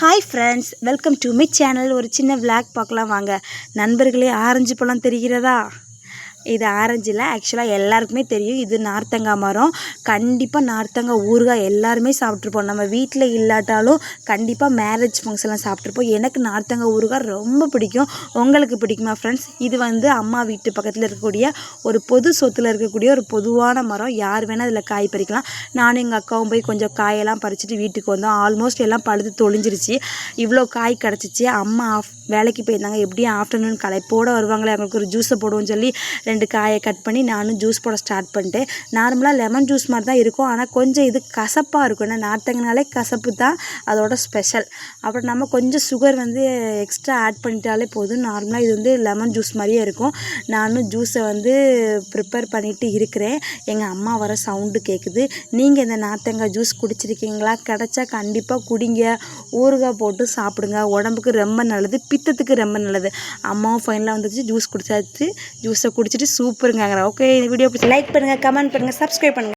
Hi friends welcome to my channel ஒரு சின்ன vlog பார்க்கலாம் வாங்க. நண்பர்களே ஆரஞ்சு பழம் தெரிகிறதா? இது ஆரஞ்சில் ஆக்சுவலாக எல்லாருக்குமே தெரியும். இது நார்த்தங்காய் மரம். கண்டிப்பாக நார்த்தங்காய் ஊறுகாய் எல்லாருமே சாப்பிட்ருப்போம் நம்ம வீட்டில் இல்லாட்டாலும் கண்டிப்பாக மேரேஜ் ஃபங்க்ஷன்லாம் சாப்பிட்ருப்போம் எனக்கு நார்த்தங்காய் ஊறுகாய் ரொம்ப பிடிக்கும். உங்களுக்கு பிடிக்குமா ஃப்ரெண்ட்ஸ் இது வந்து அம்மா வீட்டு பக்கத்தில் இருக்கக்கூடிய ஒரு பொது சொத்தில் இருக்கக்கூடிய ஒரு பொதுவான மரம். யார் வேணால் அதில் காய் பறிக்கலாம். நானும் எங்கள் அக்காவும் போய் கொஞ்சம் காயெல்லாம் பறிச்சுட்டு வீட்டுக்கு வந்தோம். ஆல்மோஸ்ட் எல்லாம் பழுது தொழிஞ்சிருச்சு இவ்வளோ காய் கிடச்சிச்சு. அம்மா ஆஃப் வேலைக்கு போயிருந்தாங்க. எப்படியும் ஆஃப்டர்நூன் களைப்போடு வருவாங்களே. அவங்களுக்கு ஒரு ஜூஸை போடுவோம்னு சொல்லி ரெண்டு காயை கட் பண்ணி நானும் ஜூஸ் போட ஸ்டார்ட் பண்ணிட்டேன். நார்மலாக லெமன் ஜூஸ் மாதிரி தான் இருக்கும். ஆனால் கொஞ்சம் இது கசப்பாக இருக்கும். ஏன்னா நார்த்தங்கனாலே கசப்பு தான் அதோட ஸ்பெஷல் அப்புறம் நம்ம கொஞ்சம் சுகர் வந்து எக்ஸ்ட்ரா ஆட் பண்ணிட்டாலே போதும். நார்மலாக இது வந்து லெமன் ஜூஸ் மாதிரியே இருக்கும். நானும் ஜூஸை வந்து ப்ரிப்பேர் பண்ணிட்டு இருக்கிறேன். எங்கள் அம்மா வர சவுண்டு கேட்குது நீங்கள் இந்த நார்த்தங்காய் ஜூஸ் குடிச்சிருக்கீங்களா? கிடச்சா கண்டிப்பாக குடிங்க. ஊறுகாய் போட்டு சாப்பிடுங்க. உடம்புக்கு ரொம்ப நல்லது. பித்தத்துக்கு ரொம்ப நல்லது. அம்மாவும் ஃபைனலாக வந்துச்சு ஜூஸ் குடிச்சாச்சு. ஜூஸை குடிச்சிட்டு சூப்பருங்கிறாங்க ஓகே இந்த வீடியோ பிடிச்சி லைக் பண்ணுங்கள் கமெண்ட் பண்ணுங்கள் சப்ஸ்கிரைப் பண்ணுங்கள்